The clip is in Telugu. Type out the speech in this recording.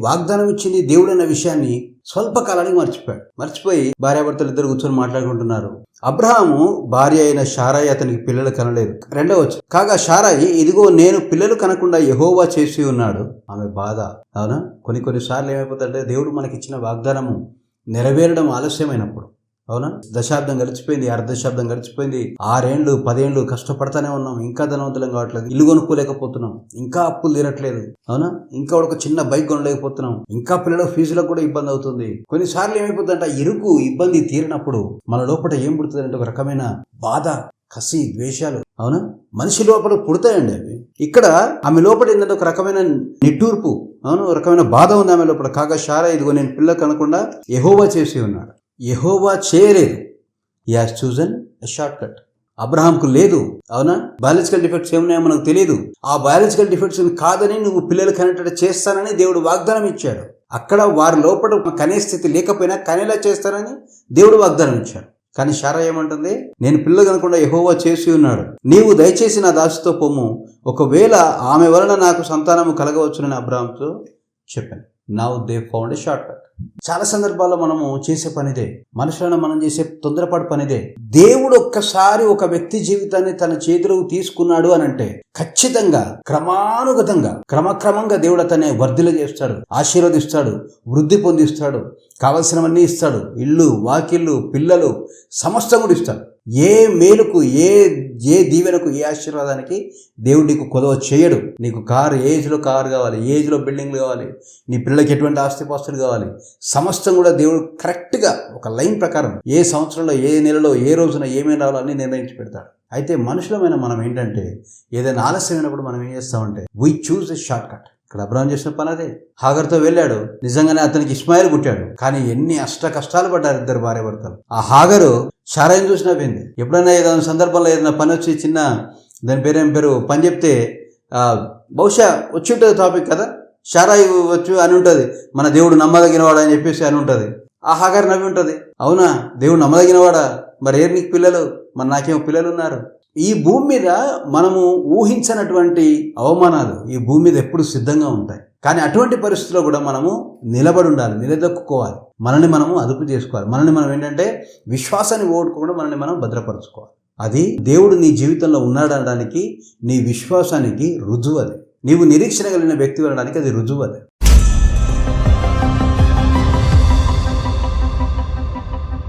వాగ్దానం ఇచ్చింది దేవుడు అన్న విషయాన్ని స్వల్పకాలానికి మర్చిపోయాడు. మర్చిపోయి భార్యాభర్తలు ఇద్దరు కూర్చొని మాట్లాడుకుంటున్నారు. అబ్రహాము భార్య అయిన షారాయి అతనికి పిల్లలు కనలేదు. రెండవ వచ్చి కాగా షారాయి ఇదిగో నేను పిల్లలు కనకుండా యహోవా చేసి ఉన్నాడు. ఆమె బాధ. అవునా? కొన్ని కొన్నిసార్లు ఏమైపోతుందంటే దేవుడు మనకిచ్చిన వాగ్దానము నెరవేరడం ఆలస్యమైనప్పుడు. అవునా? దశాబ్దం గడిచిపోయింది అర్ధ దశాబ్దం గడిచిపోయింది. ఆరేండ్లు పదేండ్లు కష్టపడతానే ఉన్నాం. ఇంకా ధనవంతులం కావట్లేదు. ఇల్లు కొనుక్కోలేకపోతున్నాం. ఇంకా అప్పులు తీరట్లేదు. అవునా? ఇంకా ఒక చిన్న బైక్ కొనలేకపోతున్నాం. ఇంకా పిల్లల ఫీజులకు కూడా ఇబ్బంది అవుతుంది. కొన్నిసార్లు ఏమైపోతుందంటే ఆ ఇరుకు ఇబ్బంది తీరినప్పుడు మన లోపల ఏం పుడుతుందంటే ఒక రకమైన బాధ కసి ద్వేషాలు. అవునా? మనిషి లోపల పుడతాయండి అవి. ఇక్కడ ఆమె లోపల ఏంటంటే ఒక రకమైన నిట్టూర్పు. అవును? ఒక రకమైన బాధ ఉంది ఆమె లోపల. కాగా షారా ఇదిగో నేను పిల్ల కనకుండా ఎహోవా చేసి ఉన్నాడు. యహోవా చేయలేదు. ఈ has chosen a short cut అబ్రహాంకు లేదు. అవునా? బయాలజికల్ డిఫెక్ట్స్ ఏమున్నాయో మనకు తెలియదు ఆ బయాలజికల్ డిఫెక్ట్స్ కాదని నువ్వు పిల్లలు కనేటట్టు చేస్తానని దేవుడు వాగ్దానం ఇచ్చాడు. అక్కడ వారి లోపల కనే స్థితి లేకపోయినా కనేలా చేస్తానని దేవుడు వాగ్దానం ఇచ్చాడు. కానీ షారా ఏమంటుంది? నేను పిల్లలు కనకుండా ఎహోవా చేసి ఉన్నాడు. నీవు దయచేసి నా దాసితో పొమ్ము ఒకవేళ ఆమె వలన నాకు సంతానము కలగవచ్చునని అబ్రాహంతో చెప్పాను. Now they found shortcut చాలా సందర్భాల్లో మనము చేసే పనిదే మనుషులను మనం చేసే తొందరపాటు పనిదే. దేవుడు ఒక్కసారి ఒక వ్యక్తి జీవితాన్ని తన చేతిలోకి తీసుకున్నాడు అని అంటే ఖచ్చితంగా క్రమానుగతంగా క్రమక్రమంగా దేవుడు అతన్ని వర్ధిల చేస్తాడు ఆశీర్వదిస్తాడు వృద్ధి పొందిస్తాడు కావలసినవన్నీ ఇస్తాడు. ఇల్లు వాకిళ్ళు పిల్లలు సమస్తం కూడా ఇస్తాడు. ఏ మేలుకు ఏ ఏ దీవెనకు ఏ ఆశీర్వాదానికి దేవుడు నీకు కొదవ చేయడు. నీకు కారు ఏజ్లో కారు కావాలి ఏజ్లో బిల్డింగ్లు కావాలి నీ పిల్లలకి ఎటువంటి ఆస్తిపాస్తులు కావాలి సమస్తం కూడా దేవుడు కరెక్ట్గా ఒక లైన్ ప్రకారం ఏ సంవత్సరంలో ఏ నెలలో ఏ రోజున ఏమేమి రావాలని నిర్ణయించి పెడతాడు. అయితే మనుషులమైన మనం ఏంటంటే ఏదైనా ఆలస్యమైనప్పుడు మనం ఏం చేస్తామంటే we choose a short cut ఇక్కడ అబ్రాహం చేసిన పని అదే. హాగర్తో వెళ్ళాడు. నిజంగానే అతనికి ఇస్మాయిల్ పుట్టాడు. కానీ ఎన్ని అష్ట కష్టాలు పడ్డారు ఇద్దరు భార్య భర్తలు ఆ హాగరు షారాయిని చూసినా పోయింది ఎప్పుడైనా ఏదైనా సందర్భంలో ఏదైనా పని వచ్చి చిన్న దాని పేరేం పేరు? పని చెప్తే బహుశా వచ్చి ఉంటుంది టాపిక్ కదా? షారా ఇవ్వచ్చు అని ఉంటుంది. మన దేవుడు నమ్మదగినవాడు అని చెప్పేసి అని ఉంటుంది. ఆ హాగారు నవ్వి ఉంటుంది. అవునా? దేవుడు నమ్మదగినవాడా? మరి ఏరు నీకు పిల్లలు? మరి నాకేమో పిల్లలు ఉన్నారు. ఈ భూమి మీద మనము ఊహించినటువంటి అవమానాలు ఈ భూమి మీద ఎప్పుడు సిద్ధంగా ఉంటాయి. కానీ అటువంటి పరిస్థితుల్లో కూడా మనము నిలబడి ఉండాలి నిలదొక్కుకోవాలి. మనల్ని మనము అదుపు చేసుకోవాలి. మనల్ని మనం ఏంటంటే విశ్వాసాన్ని ఓడుకోకుండా మనల్ని మనం భద్రపరచుకోవాలి. అది దేవుడు నీ జీవితంలో ఉన్నాడనడానికి నీ విశ్వాసానికి రుజువు అది. నీవు నిరీక్షణ కలిగిన వ్యక్తి వెళ్ళడానికి అది రుజువు అది.